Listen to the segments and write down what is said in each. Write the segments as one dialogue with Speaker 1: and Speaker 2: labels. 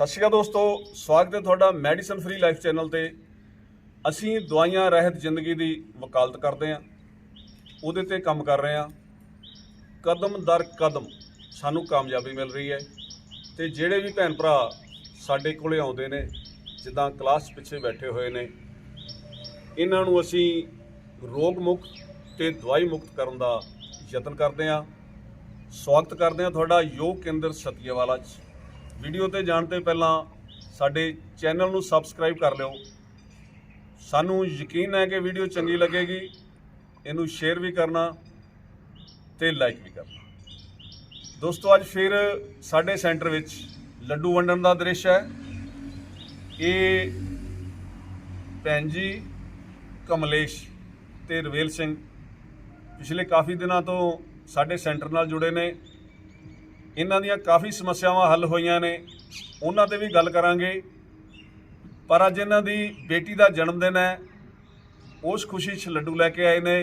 Speaker 1: ਸਤਿ ਸ਼੍ਰੀ ਅਕਾਲ ਦੋਸਤੋ, ਸਵਾਗਤ ਹੈ ਤੁਹਾਡਾ ਮੈਡੀਸਨ ਫ੍ਰੀ ਲਾਈਫ ਚੈਨਲ ਤੇ। ਅਸੀਂ ਦਵਾਈਆਂ, ਰਹਿਤ, ਜ਼ਿੰਦਗੀ ਦੀ ਵਕਾਲਤ ਕਰਦੇ ਹਾਂ। ਉਹਦੇ ਤੇ ਕੰਮ ਕਰ ਰਹੇ ਹਾਂ। ਕਦਮ ਦਰ ਕਦਮ ਸਾਨੂੰ ਕਾਮਯਾਬੀ ਮਿਲ ਰਹੀ ਹੈ। ਤੇ ਜਿਹੜੇ ਵੀ ਭੈਣ ਭਰਾ ਸਾਡੇ ਕੋਲੇ ਆਉਂਦੇ ਨੇ, ਜਿੱਦਾਂ ਕਲਾਸ ਪਿੱਛੇ ਬੈਠੇ ਹੋਏ ਨੇ, ਇਹਨਾਂ ਨੂੰ ਅਸੀਂ ਰੋਗ ਮੁਕਤ ਤੇ ਦਵਾਈ ਮੁਕਤ ਕਰਨ ਦਾ ਯਤਨ ਕਰਦੇ ਹਾਂ। ਸਵਾਗਤ ਕਰਦੇ ਹਾਂ ਤੁਹਾਡਾ ਯੋਗ ਕੇਂਦਰ ਸਤੀਆਵਾਲਾ 'ਚ। ਵੀਡੀਓ ਤੇ ਜਾਣ ਤੋਂ ਪਹਿਲਾਂ ਸਾਡੇ ਚੈਨਲ ਨੂੰ ਸਬਸਕ੍ਰਾਈਬ ਕਰ ਲਿਓ। ਸਾਨੂੰ ਯਕੀਨ ਹੈ ਕਿ ਵੀਡੀਓ ਚੰਗੀ ਲੱਗੇਗੀ। ਇਹਨੂੰ ਸ਼ੇਅਰ ਵੀ ਕਰਨਾ ਤੇ ਲਾਈਕ ਵੀ ਕਰਨਾ। ਦੋਸਤੋ, ਅੱਜ ਫਿਰ ਸਾਡੇ ਸੈਂਟਰ ਵਿੱਚ ਲੱਡੂ ਵੰਡਣ ਦਾ ਦ੍ਰਿਸ਼ ਹੈ। ਇਹ ਭੈਣ ਜੀ ਕਮਲੇਸ਼ ਤੇ ਰਵੇਲ ਸਿੰਘ ਪਿਛਲੇ ਕਾਫੀ ਦਿਨਾਂ ਤੋਂ ਸਾਡੇ ਸੈਂਟਰ ਨਾਲ ਜੁੜੇ ਨੇ। ਇਹਨਾਂ ਦੀਆਂ ਕਾਫੀ ਸਮੱਸਿਆਵਾਂ ਹੱਲ ਹੋਈਆਂ ਨੇ। ਉਹਨਾਂ ਤੇ ਵੀ ਗੱਲ ਕਰਾਂਗੇ। ਪਰ ਅੱਜ ਇਹਨਾਂ ਦੀ ਬੇਟੀ ਦਾ ਜਨਮ ਦਿਨ ਹੈ। ਉਸ ਖੁਸ਼ੀ 'ਚ ਲੱਡੂ ਲੈ ਕੇ ਆਏ ਨੇ।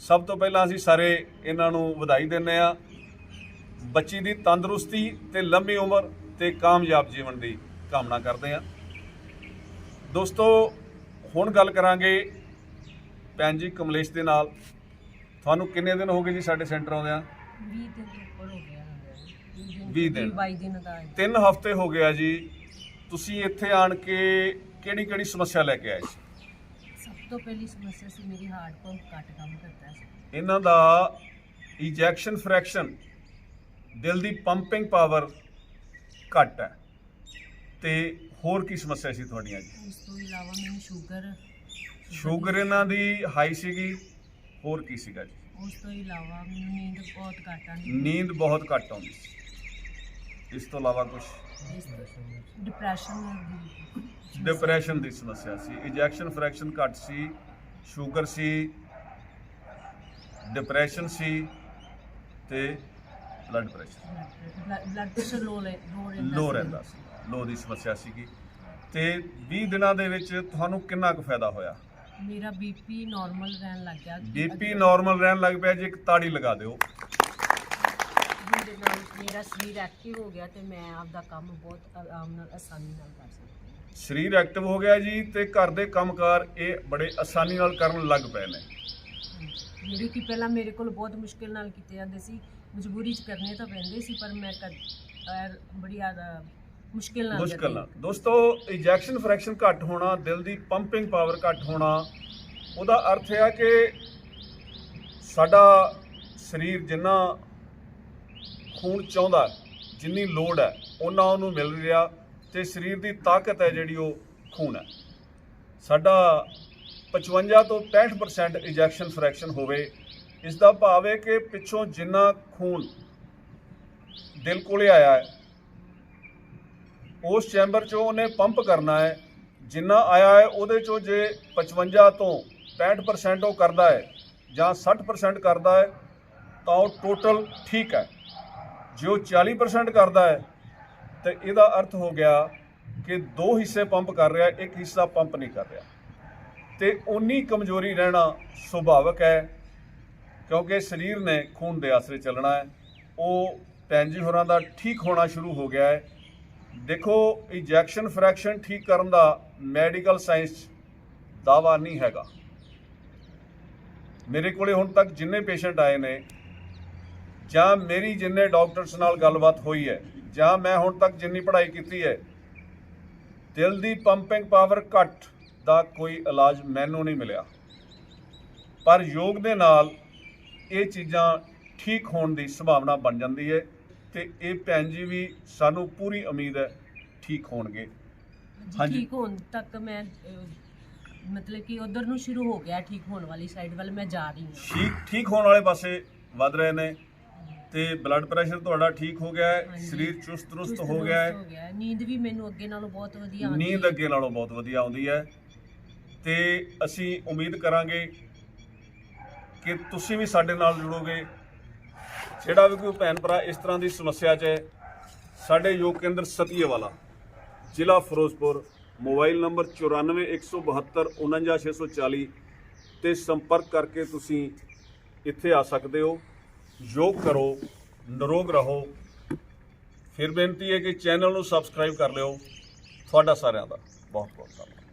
Speaker 1: ਸਭ ਤੋਂ ਪਹਿਲਾਂ ਅਸੀਂ ਸਾਰੇ ਇਹਨਾਂ ਨੂੰ ਵਧਾਈ ਦਿੰਦੇ ਆ ਬੱਚੀ ਦੀ ਤੰਦਰੁਸਤੀ ਤੇ ਲੰਮੀ ਉਮਰ ਤੇ ਕਾਮਯਾਬ ਜੀਵਨ ਦੀ ਕਾਮਨਾ ਕਰਦੇ ਆ ਦੋਸਤੋ, ਹੁਣ ਗੱਲ ਕਰਾਂਗੇ ਭੈਣ ਜੀ ਕਮਲੇਸ਼ ਦੇ ਨਾਲ। ਤੁਹਾਨੂੰ ਕਿੰਨੇ ਦਿਨ ਹੋ ਗਏ ਜੀ ਸਾਡੇ ਸੈਂਟਰ ਆਉਂਦਿਆਂ?
Speaker 2: 20 ਦਿਨ ਉੱਪਰ ਹੋ ਗਿਆ।
Speaker 1: 20 ਦਿਨ।
Speaker 2: 22 ਦਿਨ ਦਾ ਹੈ।
Speaker 1: ਤਿੰਨ ਹਫ਼ਤੇ ਹੋ ਗਿਆ ਜੀ। ਤੁਸੀਂ ਇੱਥੇ ਆਣ ਕੇ ਕਿਹੜੀ ਕਿਹੜੀ ਸਮੱਸਿਆ ਲੈ ਕੇ ਆਏ ਸੀ?
Speaker 2: ਸਭ ਤੋਂ ਪਹਿਲੀ ਸਮੱਸਿਆ ਸੀ ਮੇਰੀ ਹਾਰਟ ਪੰਪ ਘੱਟ ਕੰਮ ਕਰਦਾ ਸੀ।
Speaker 1: ਇਹਨਾਂ ਦਾ ਇਜੈਕਸ਼ਨ ਫ੍ਰੈਕਸ਼ਨ ਦਿਲ ਦੀ ਪੰਪਿੰਗ ਪਾਵਰ ਘੱਟ ਹੈ। ਤੇ ਹੋਰ ਕੀ ਸਮੱਸਿਆ ਸੀ ਤੁਹਾਡੀਆਂ ਜੀ?
Speaker 2: ਉਸ ਤੋਂ ਇਲਾਵਾ ਮੈਨੂੰ ਸ਼ੂਗਰ
Speaker 1: ਸ਼ੂਗਰ ਇਹਨਾਂ ਦੀ ਹਾਈ ਸੀਗੀ ਹੋਰ ਕੀ ਸੀਗਾ ਜੀ?
Speaker 2: ਉਸ ਤੋਂ ਇਲਾਵਾ ਮੈਨੂੰ ਨੀਂਦ ਬਹੁਤ ਘੱਟ ਆਉਂਦੀ
Speaker 1: ਨੀਂਦ ਬਹੁਤ ਘੱਟ ਆਉਂਦੀ ਸੀ। ਇਸ ਤੋਂ ਇਲਾਵਾ ਕੁਝ
Speaker 2: ਡਿਪਰੈਸ਼ਨ ਦੀ
Speaker 1: ਡਿਪਰੈਸ਼ਨ ਦੀ ਸਮੱਸਿਆ ਸੀ। ਇਜੈਕਸ਼ਨ ਫ੍ਰੈਕਸ਼ਨ ਘੱਟ ਸੀ ਸ਼ੂਗਰ ਸੀ ਡਿਪਰੈਸ਼ਨ ਸੀ ਤੇ blood pressure
Speaker 2: blood pressure low ਲੈ ਰਹਿੰਦਾ ਸੀ।
Speaker 1: ਲੋ ਦੀ ਸਮੱਸਿਆ ਸੀਗੀ। ਤੇ 20 ਦਿਨਾਂ ਦੇ ਵਿੱਚ ਤੁਹਾਨੂੰ ਕਿੰਨਾ ਕੁ ਫਾਇਦਾ ਹੋਇਆ?
Speaker 2: ਮੇਰਾ ਬੀਪੀ ਨਾਰਮਲ ਰਹਿਣ ਲੱਗ ਗਿਆ।
Speaker 1: ਬੀਪੀ ਨਾਰਮਲ ਰਹਿਣ ਲੱਗ ਪਿਆ। ਜੀ ਇੱਕ ਤਾੜੀ ਲਗਾ ਦਿਓ।
Speaker 2: ਮੇਰਾ ਸਰੀਰ ਐਕਟਿਵ ਹੋ ਗਿਆ ਤੇ ਮੈਂ ਆਪਦਾ ਕੰਮ ਬਹੁਤ ਆਰਾਮ ਨਾਲ ਆਸਾਨੀ ਨਾਲ ਕਰ ਸਕਦੀ ਹਾਂ।
Speaker 1: ਸਰੀਰ ਐਕਟਿਵ ਹੋ ਗਿਆ ਜੀ ਤੇ ਘਰ ਦੇ ਕੰਮਕਾਰ ਇਹ ਬੜੇ ਆਸਾਨੀ ਨਾਲ ਕਰਨ ਲੱਗ ਪਏ ਨੇ।
Speaker 2: ਜਿਹੜੇ ਕਿ ਪਹਿਲਾਂ ਮੇਰੇ ਕੋਲ ਬਹੁਤ ਮੁਸ਼ਕਿਲ ਨਾਲ ਕੀਤੇ ਜਾਂਦੇ ਸੀ ਮਜਬੂਰੀ ਚ ਕਰਨੇ ਤਾਂ ਪੈਂਦੇ ਸੀ ਪਰ ਮੈਂ ਕਰ ਪਰ ਬੜੀ ਜ਼ਿਆਦਾ ਮੁਸ਼ਕਿਲ ਨਾਲ
Speaker 1: ਮੁਸ਼ਕਲ
Speaker 2: ਕਰਦੀ।
Speaker 1: ਨਾਲ। ਦੋਸਤੋ ਇਜੈਕਸ਼ਨ ਫ੍ਰੈਕਸ਼ਨ ਘੱਟ ਹੋਣਾ ਦਿਲ ਦੀ ਪੰਪਿੰਗ ਪਾਵਰ ਘੱਟ ਹੋਣਾ ਉਹਦਾ ਅਰਥ ਹੈ ਕਿ ਸਾਡਾ ਸਰੀਰ ਜਿੰਨਾ ਖੂਨ ਚਾਹੁੰਦਾ ਜਿੰਨੀ ਲੋੜ ਹੈ, ਉਹਨਾਂ ਉਹਨੂੰ ਮਿਲ ਰਿਹਾ ਤੇ ਸਰੀਰ ਦੀ ਤਾਕਤ ਹੈ ਜਿਹੜੀ ਉਹ ਖੂਨ ਹੈ। ਸਾਡਾ 55 ਤੋਂ 65% ਇਜੈਕਸ਼ਨ ਫ੍ਰੈਕਸ਼ਨ ਹੋਵੇ ਇਸ ਦਾ ਭਾਵ ਹੈ ਕਿ ਪਿੱਛੋਂ ਜਿੰਨਾ ਖੂਨ ਦਿਲ ਕੋਲੇ ਆਇਆ ਹੈ, ਉਸ ਚੈਂਬਰ ਚੋਂ ਉਹਨੇ ਪੰਪ ਕਰਨਾ ਹੈ, ਜਿੰਨਾ ਆਇਆ ਹੈ ਉਹਦੇ ਚੋਂ ਜੇ 55 ਤੋਂ 65% ਉਹ ਕਰਦਾ ਹੈ ਜਾਂ 60% ਕਰਦਾ ਹੈ, ਤਾਂ ਉਹ ਟੋਟਲ ਠੀਕ ਹੈ। ਜੇ ਉਹ 40% ਕਰਦਾ ਹੈ, ਤੇ ਇਹਦਾ ਅਰਥ ਹੋ ਗਿਆ ਕਿ ਦੋ ਹਿੱਸੇ ਪੰਪ ਕਰ ਰਿਹਾ, ਇੱਕ ਹਿੱਸਾ ਪੰਪ ਨਹੀਂ ਕਰ ਰਿਹਾ। ਤੇ ਉਨੀ ਕਮਜ਼ੋਰੀ ਰਹਿਣਾ ਸੁਭਾਵਕ ਹੈ, ਕਿਉਂਕਿ ਸਰੀਰ ਨੇ ਖੂਨ ਦੇ ਆਸਰੇ ਚੱਲਣਾ ਹੈ। ਉਹ ਭੈਣ ਹੋਰਾਂ ਦਾ ਠੀਕ ਹੋਣਾ ਸ਼ੁਰੂ ਹੋ ਗਿਆ ਹੈ। ਦੇਖੋ ਇਜੈਕਸ਼ਨ ਫ੍ਰੈਕਸ਼ਨ ਠੀਕ ਕਰਨ ਦਾ ਮੈਡੀਕਲ ਸਾਇੰਸ ਦਾਵਾ ਨਹੀਂ ਹੈਗਾ। ਮੇਰੇ ਕੋਲੇ ਹੁਣ ਤੱਕ ਜਿੰਨੇ ਪੇਸ਼ੈਂਟ ਆਏ ਨੇ ਜਾਂ ਮੇਰੀ ਜਿੰਨੇ ਡਾਕਟਰਸ ਨਾਲ ਗੱਲਬਾਤ ਹੋਈ ਹੈ ਜਾਂ ਮੈਂ ਹੁਣ ਤੱਕ ਜਿੰਨੀ ਪੜ੍ਹਾਈ ਕੀਤੀ ਹੈ ਦਿਲ ਦੀ ਪੰਪਿੰਗ ਪਾਵਰ ਘੱਟ ਦਾ ਕੋਈ ਇਲਾਜ ਮੈਨੂੰ ਨਹੀਂ ਮਿਲਿਆ। ਪਰ ਯੋਗ ਦੇ ਨਾਲ ਇਹ ਚੀਜ਼ਾਂ ਠੀਕ ਹੋਣ ਦੀ ਸੰਭਾਵਨਾ ਬਣ ਜਾਂਦੀ ਹੈ ਤੇ ਇਹ ਭੈਣ ਜੀ ਵੀ ਸਾਨੂੰ ਪੂਰੀ ਉਮੀਦ ਹੈ ਠੀਕ ਹੋਣਗੇ। ਹਾਂਜੀ।
Speaker 2: ਠੀਕ ਹੋਣ ਤੱਕ ਮੈਂ ਮਤਲਬ ਕਿ ਉਧਰ ਨੂੰ ਸ਼ੁਰੂ ਹੋ ਗਿਆ ਠੀਕ ਹੋਣ ਵਾਲੀ ਸਾਈਡ ਵੱਲ ਮੈਂ ਜਾ ਰਹੀ ਹਾਂ।
Speaker 1: ਠੀਕ ਠੀਕ ਹੋਣ ਵਾਲੇ ਪਾਸੇ ਵੱਧ ਰਹੇ ਨੇ। ਤੇ ਬਲੱਡ ਪ੍ਰੈਸ਼ਰ ਤੁਹਾਡਾ ਠੀਕ ਹੋ ਗਿਆ ਹੈ
Speaker 2: ਹਾਂਜੀ।
Speaker 1: ਸਰੀਰ ਚੁਸਤ
Speaker 2: ਚੁਸਤ
Speaker 1: ਹੋ ਗਿਆ ਹੈ
Speaker 2: ਹੋ ਗਿਆ ਹੈ। ਨੀਂਦ ਵੀ ਮੈਨੂੰ ਅੱਗੇ ਨਾਲੋਂ ਬਹੁਤ ਵਧੀਆ ਆਉਂਦੀ
Speaker 1: ਨੀਂਦ
Speaker 2: ਹੈ।
Speaker 1: ਅੱਗੇ ਨਾਲੋਂ ਬਹੁਤ ਵਧੀਆ ਆਉਂਦੀ ਹੈ ਤੇ ਅਸੀਂ ਉਮੀਦ ਕਰਾਂਗੇ ਕਿ ਤੁਸੀਂ ਵੀ ਸਾਡੇ ਨਾਲ ਜੁੜੋਗੇ ਜਿਹੜਾ ਵੀ ਕੋਈ ਭੈਣ ਭਰਾ ਇਸ ਤਰ੍ਹਾਂ ਦੀ ਸਮੱਸਿਆ 'ਚ ਹੈ ਸਾਡੇ ਯੋਗ ਕੇਂਦਰ ਸਤੀਏਵਾਲਾ ਜ਼ਿਲ੍ਹਾ ਫਿਰੋਜ਼ਪੁਰ ਮੋਬਾਈਲ ਨੰਬਰ 9417249640 ਤੇ ਸੰਪਰਕ ਕਰਕੇ ਤੁਸੀਂ ਇੱਥੇ ਆ ਸਕਦੇ ਹੋ ਯੋਗ ਕਰੋ, ਨਿਰੋਗ ਰਹੋ। ਫਿਰ ਬੇਨਤੀ ਹੈ ਕਿ ਚੈਨਲ ਨੂੰ ਸਬਸਕ੍ਰਾਈਬ ਕਰ ਲਿਓ। ਤੁਹਾਡਾ ਸਾਰਿਆਂ ਦਾ ਬਹੁਤ ਬਹੁਤ ਧੰਨਵਾਦ।